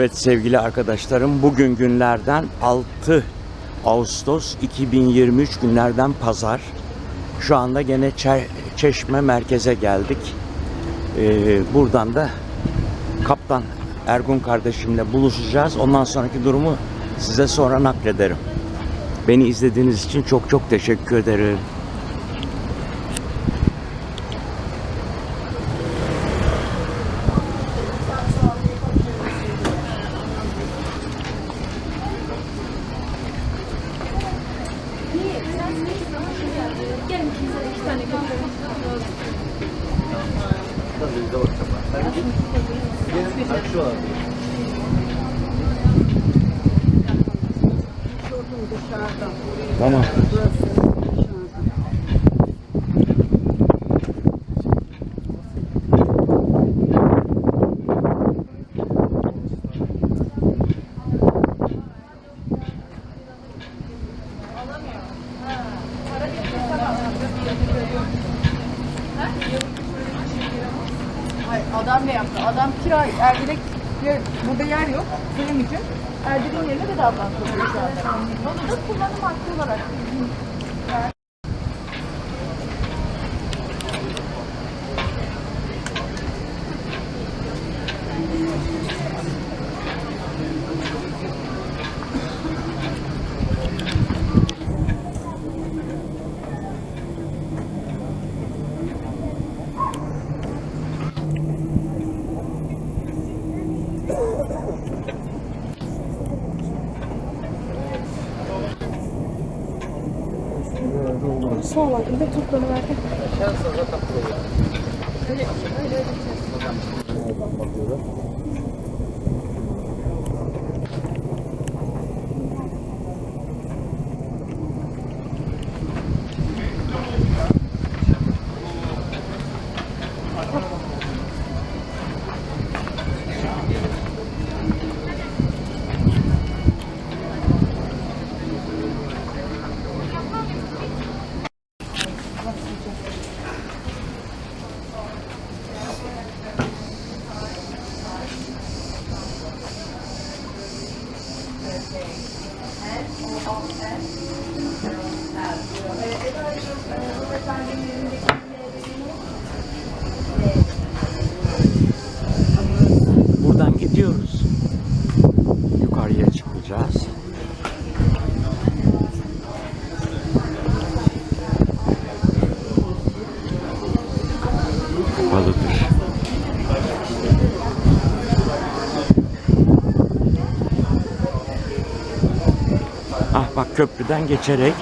Evet sevgili arkadaşlarım bugün günlerden 6 Ağustos 2023 günlerden pazar. Şu anda gene Çe- Çeşme merkeze geldik. Ee, buradan da Kaptan Ergun kardeşimle buluşacağız. Ondan sonraki durumu size sonra naklederim. Beni izlediğiniz için çok çok teşekkür ederim. Tamam. Hayır, adam ne yaptı? Adam kira, Erdirek, yer- burada yer yok, benim için. Erdir'in yerine bedavadan satıyor şu anda. Onu da kullanım hakkı olarak. Sol bakın da köprüden geçerek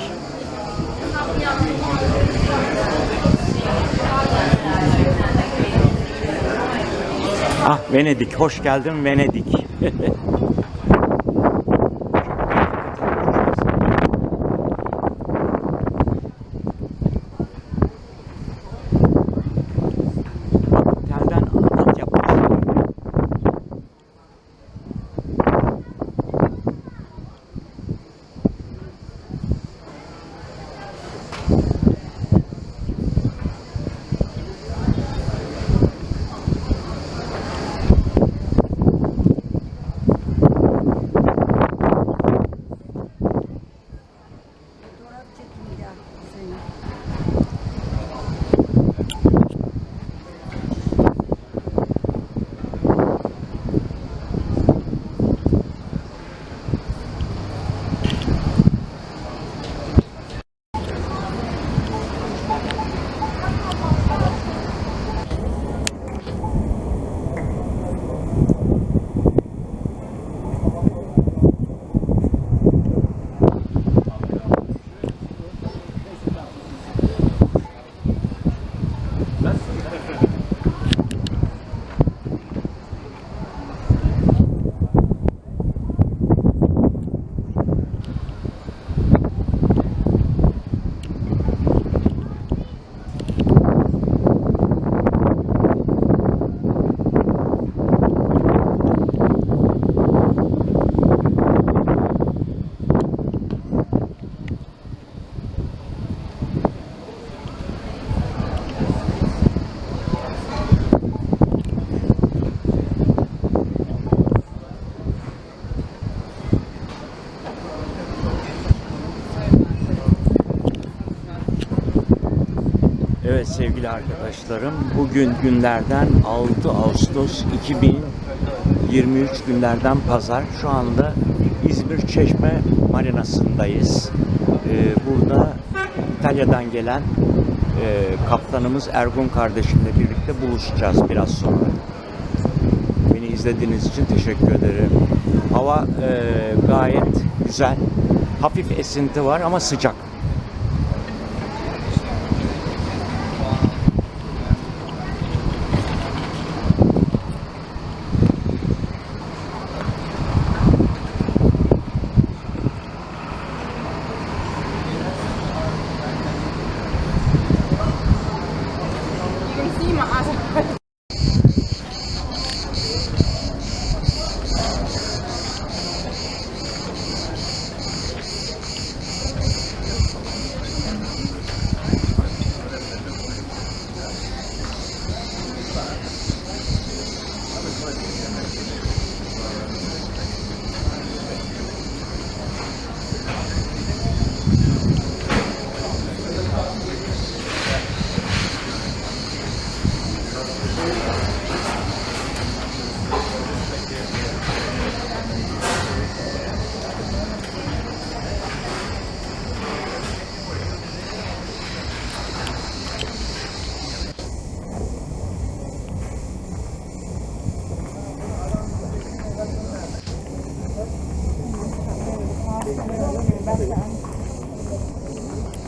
Ah Venedik, hoş geldin Venedik. Evet sevgili arkadaşlarım, bugün günlerden 6 Ağustos 2023 günlerden pazar. Şu anda İzmir Çeşme Marinası'ndayız. Ee, burada İtalya'dan gelen e, kaptanımız Ergun kardeşimle birlikte buluşacağız biraz sonra. Beni izlediğiniz için teşekkür ederim. Hava e, gayet güzel. Hafif esinti var ama sıcak.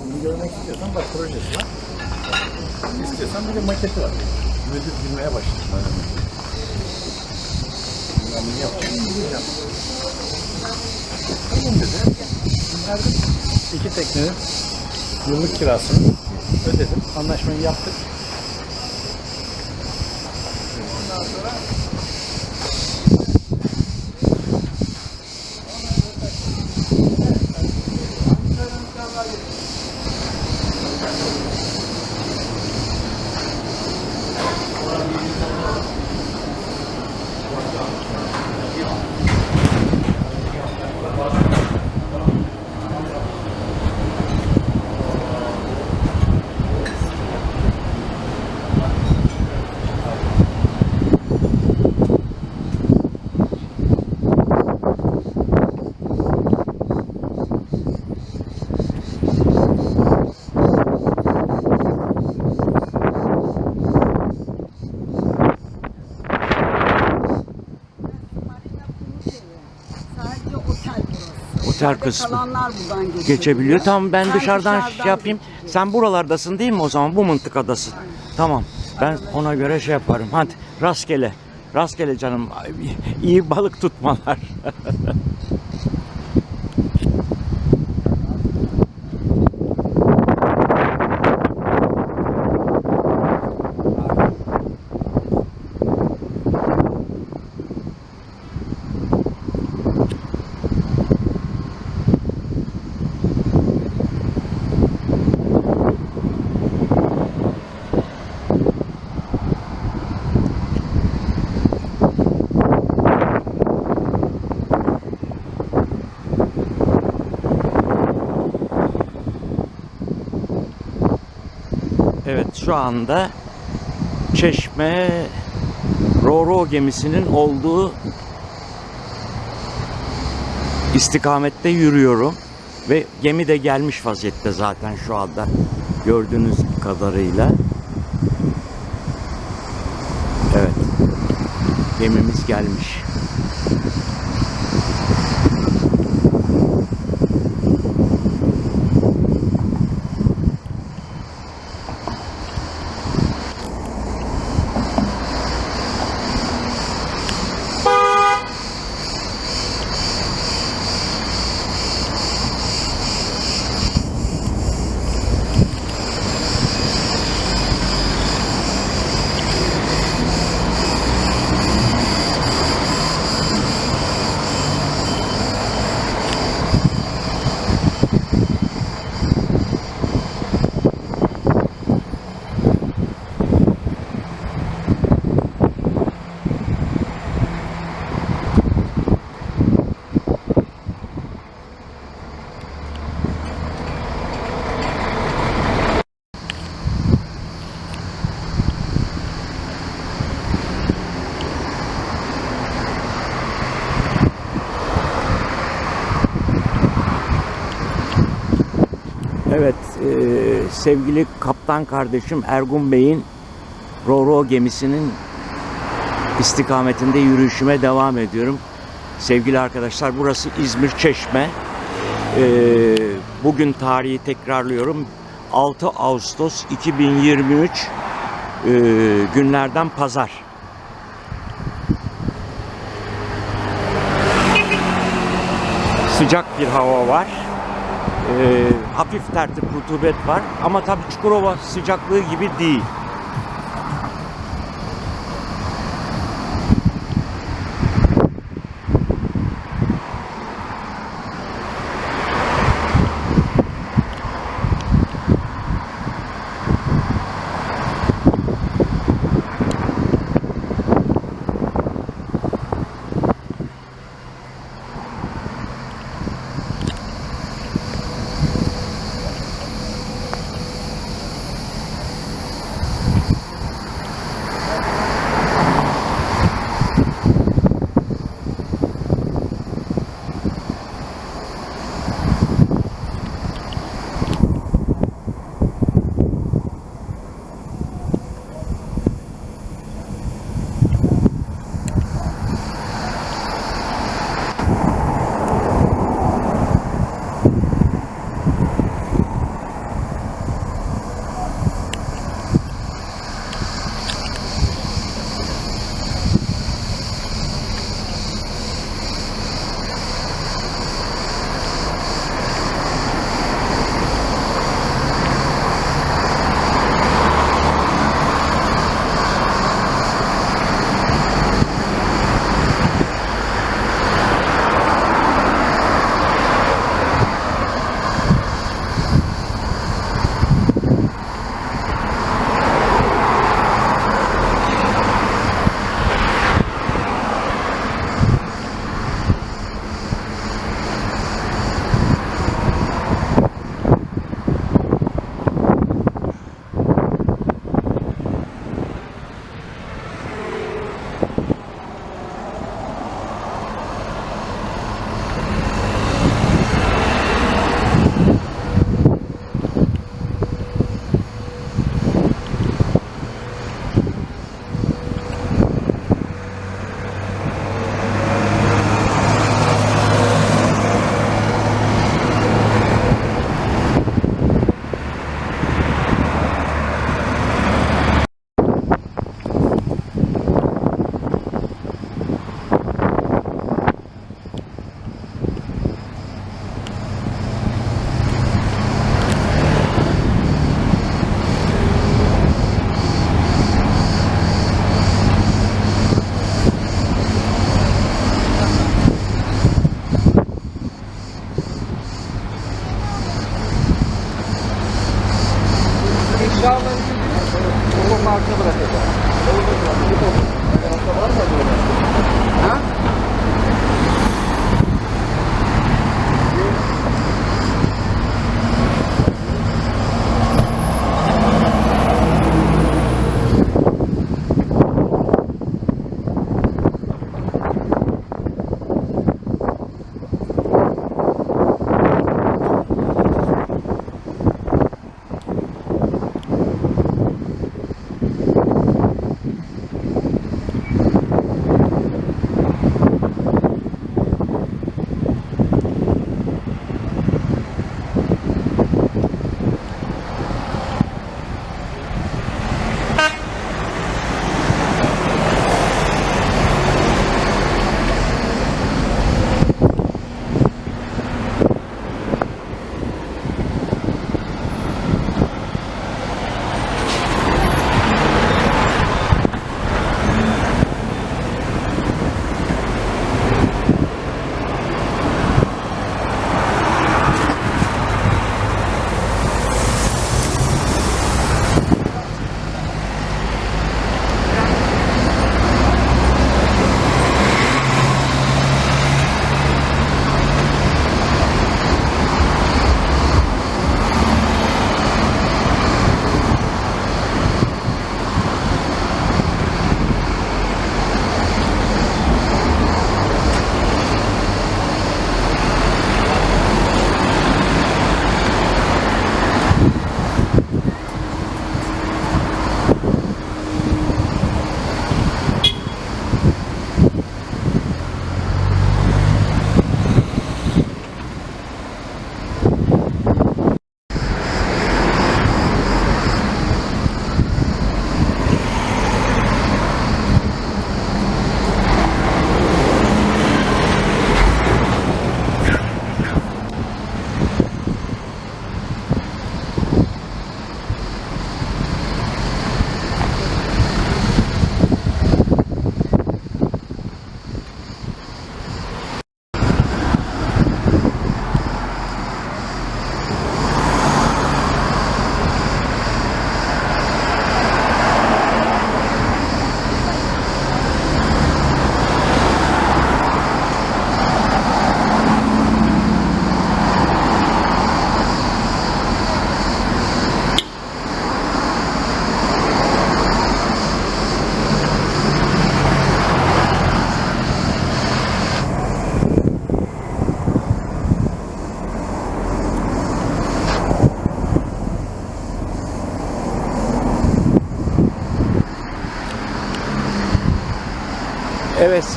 Bunu görmek istiyorsan bak projesi var. İstiyorsan bir de maketi var. Müdür bilmeye başladım ben onu. Ben bunu yapacağım, bileceğim. Tamam dedi. Verdim. İki teknenin yıllık kirasını ödedim. Anlaşmayı yaptık. İçeride kısmı. Kalanlar buradan geçebiliyor. Geçebiliyor. Tamam ben dışarıdan, şey yapayım. Sen buralardasın değil mi o zaman? Bu mıntıkadasın. Tamam. Ben ona göre şey yaparım. Hadi rastgele. Rastgele canım. Ay, İyi balık tutmalar. Evet şu anda Çeşme Roro gemisinin olduğu istikamette yürüyorum. Ve gemi de gelmiş vaziyette zaten şu anda gördüğünüz kadarıyla. Evet. Gemimiz gelmiş. Sevgili kaptan kardeşim Ergun Bey'in Roro gemisinin istikametinde yürüyüşüme devam ediyorum. Sevgili arkadaşlar burası İzmir Çeşme. Ee, bugün tarihi tekrarlıyorum. 6 Ağustos 2023 ee, günlerden pazar. Sıcak bir hava var. Ee, hafif tertip rutubet var ama tabii Çukurova sıcaklığı gibi değil.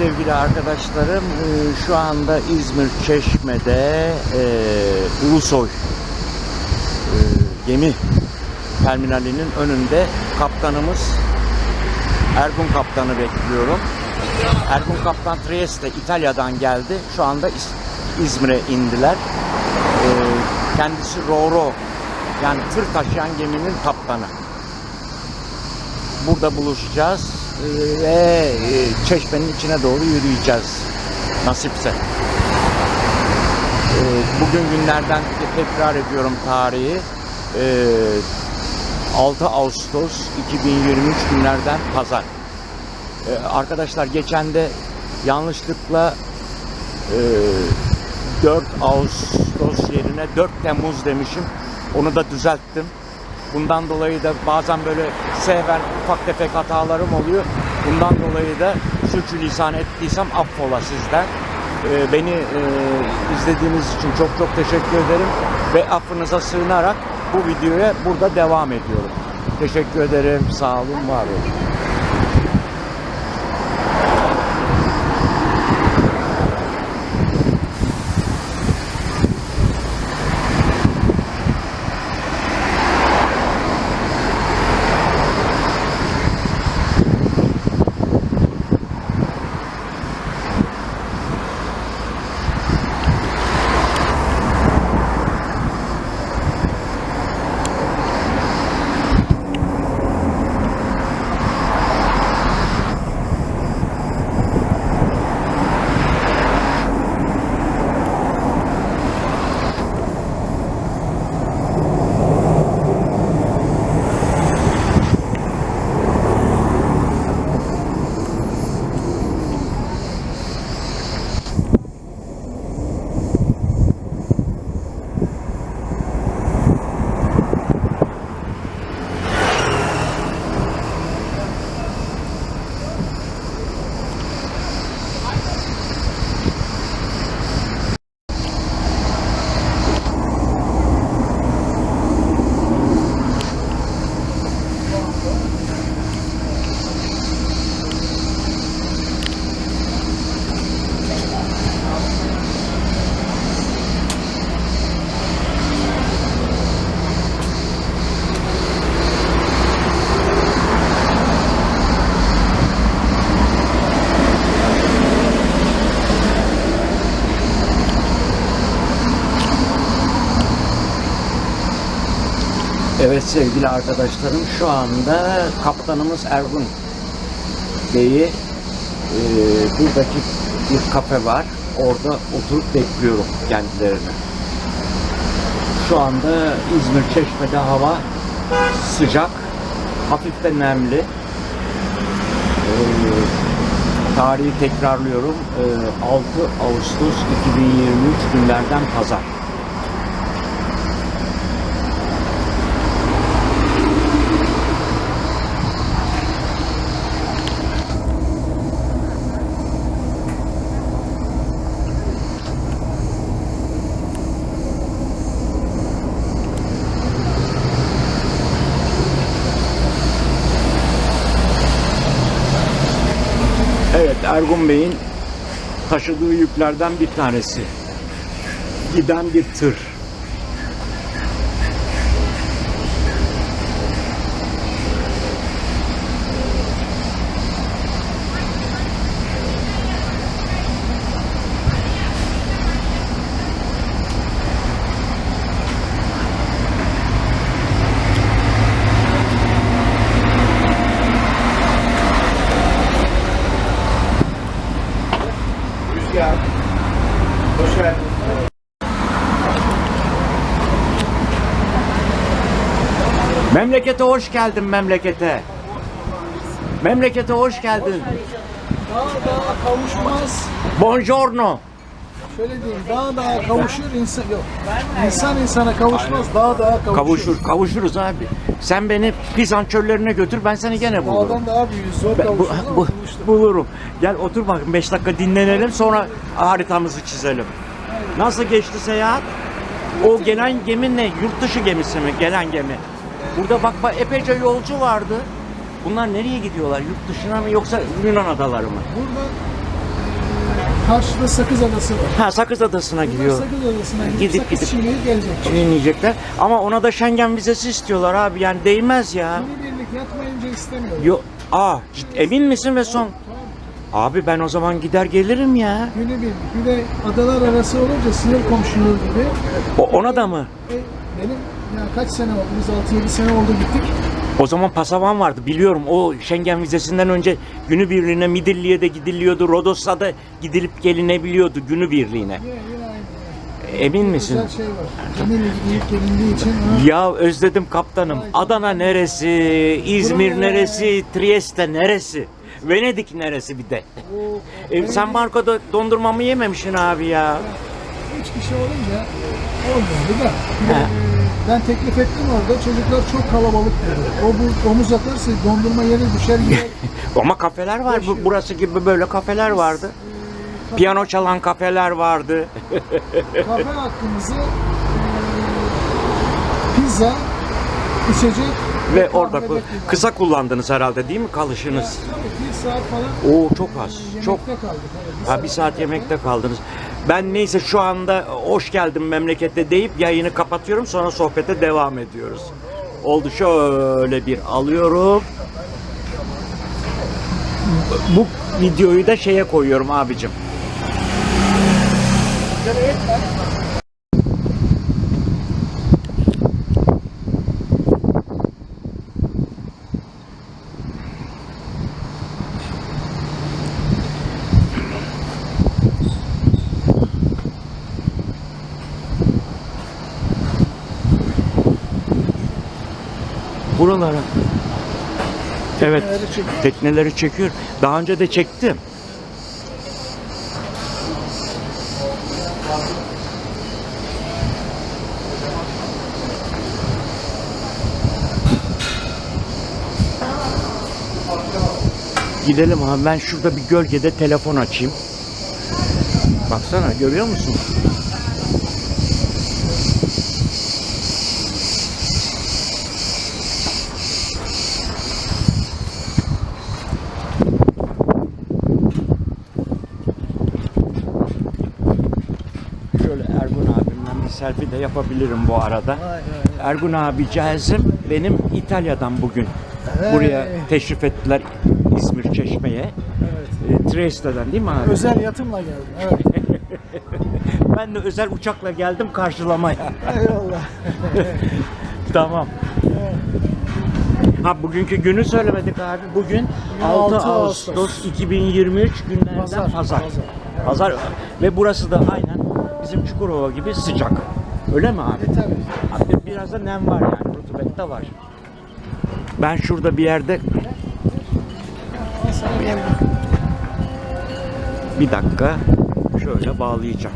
Sevgili arkadaşlarım e, şu anda İzmir Çeşme'de e, Ulusoy e, gemi terminalinin önünde kaptanımız Ergun Kaptan'ı bekliyorum. Ergun Kaptan Trieste İtalya'dan geldi. Şu anda İz- İzmir'e indiler. E, kendisi Roro yani tır taşıyan geminin kaptanı. Burada buluşacağız ve e, çeşmenin içine doğru yürüyeceğiz nasipse. E, Bugün günlerden tekrar ediyorum tarihi. E, 6 Ağustos 2023 günlerden pazar. E, Arkadaşlar geçen de yanlışlıkla e, 4 Ağustos yerine 4 Temmuz demişim. Onu da düzelttim. Bundan dolayı da bazen böyle seven ufak tefek hatalarım oluyor. Bundan dolayı da sürçülisan ettiysem affola sizden. Ee, beni e, izlediğiniz için çok çok teşekkür ederim. Ve affınıza sığınarak bu videoya burada devam ediyorum. Teşekkür ederim. Sağ olun, var olun. Evet sevgili arkadaşlarım şu anda kaptanımız Ergun Bey'i e, buradaki bir kafe var. Orada oturup bekliyorum kendilerini. Şu anda İzmir Çeşme'de hava sıcak, hafif de nemli. E, tarihi tekrarlıyorum. E, 6 Ağustos 2023 günlerden pazar. Evet Ergun Bey'in taşıdığı yüklerden bir tanesi. Giden bir tır. Memlekete hoş geldin memlekete. Memlekete hoş geldin. Daha daha kavuşmaz. Buongiorno. Şöyle diyeyim, daha daha kavuşur insan yok. İnsan insana kavuşmaz, daha daha kavuşur. Kavuşur, kavuşuruz abi. Sen beni Pizan çöllerine götür, ben seni gene bulurum. Dağdan daha büyüğüz, zor Ben- bu- ama bu- buluştuk. bulurum. Gel otur bakın 5 dakika dinlenelim sonra haritamızı çizelim. Nasıl geçti seyahat? O gelen gemi ne? Yurt dışı gemisi mi? Gelen gemi. Burada bak bak epeyce yolcu vardı. Bunlar nereye gidiyorlar? Yurt dışına mı yoksa Yunan adaları mı? Buradan Karşıda Sakız Adası var. Ha Sakız Adası'na gidiyor. Sakız Adası'na gidip, Gidip sakız gidip- çiğneyip gelecek. Çiğneyecekler. Ama ona da Schengen vizesi istiyorlar abi. Yani değmez ya. Günübirlik yatmayınca istemiyor. Yo, aa cid- emin misin ve son? Abi ben o zaman gider gelirim ya. Günübirlik. Bir de adalar arası olunca sınır komşuluğu gibi. O, ona da mı? E, benim kaç sene oldu? Biz 6-7 sene oldu gittik. O zaman pasavan vardı biliyorum. O Schengen vizesinden önce günübirliğine Midilli'ye de gidiliyordu. Rodos'a da gidilip gelinebiliyordu günübirliğine. Yine, yine aynı. Emin misin? Güzel şey var. Gelindiği için Ya özledim kaptanım. Adana neresi? İzmir Buraya. neresi? Trieste neresi? Venedik neresi bir de? o E, sen Marco'da dondurmamı yememişsin abi ya. üç kişi olunca olmadı da. Ben teklif ettim orada. Çocuklar çok kalabalık dedi. O bu omuz atarsa dondurma yere düşer gider. Ama kafeler var. Bu, burası gibi böyle kafeler vardı. Piyano çalan kafeler vardı. Kafe hakkımızı e, pizza, içecek Ve orada kısa kullandınız herhalde değil mi kalışınız? Bir çok az. Çok. yemekte Ha bir saat yemekte kaldınız. Ben neyse şu anda hoş geldin memlekette deyip yayını kapatıyorum sonra sohbete devam ediyoruz. Oldu şöyle bir alıyorum. Bu videoyu da şeye koyuyorum abicim. Buralara. Evet. Tekneleri çekiyor. Tekneleri çekiyor. Daha önce de çektim. Gidelim abi ben şurada bir gölgede telefon açayım. Baksana görüyor musun? Şöyle Ergun abimle bir selfie de yapabilirim bu arada. Ergun abi Cazım benim İtalya'dan bugün buraya teşrif ettiler İzmir Çeşme'ye. Evet. Trieste'den değil mi abi? Özel yatımla geldim. Evet. Ben de özel uçakla geldim karşılamaya. Eyvallah. tamam. Ha bugünkü günü söylemedik abi. Bugün 6, 6 Ağustos, Ağustos. 2023 günlerden pazar. Pazar, Pazar. pazar. Ve burası da aynen bizim Çukurova gibi sıcak. Öyle mi abi? E tabii. Abi biraz da nem var yani. Rutubet de var. Ben şurada bir yerde sana bir dakika şöyle bağlayacağım.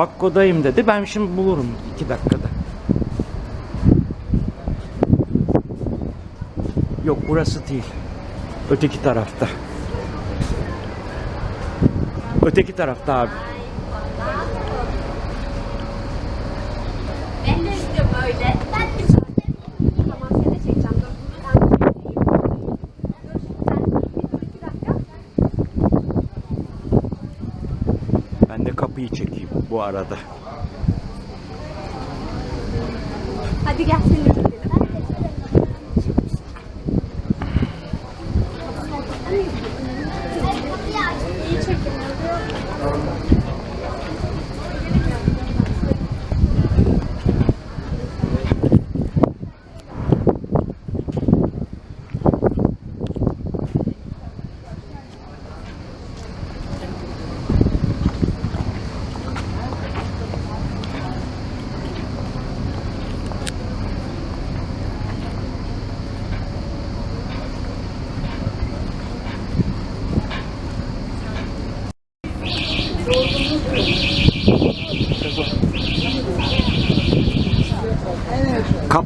Mı? Vakko'dayım dedi. Ben şimdi bulurum iki dakikada. Yok burası değil. Öteki tarafta. Öteki tarafta abi. Bu.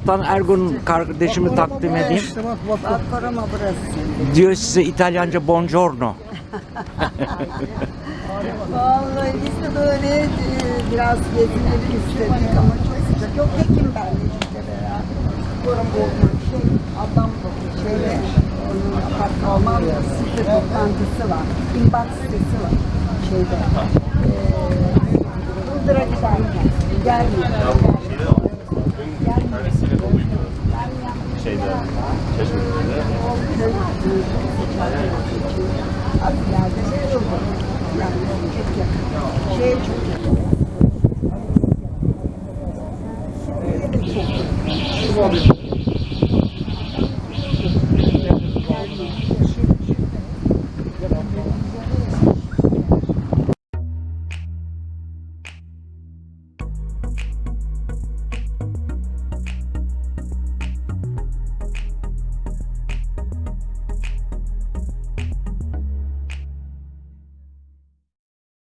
Alttan Ergun kardeşimi takdim edeyim. İşte bak bak. Bak korama burası. Diyor size İtalyanca buongiorno. Vallahi biz de böyle e, biraz gezinelim istedik ama çok sıcak. Yok Ekim ben de işte beraber. Buram olma şey, adam şeyle, onun apartmanla site toplantısı var. İmbat sitesi var şeyde. Eee Iğdır'a giderken. Gelmiyor. Şey çok yakın. Şey çok yakın.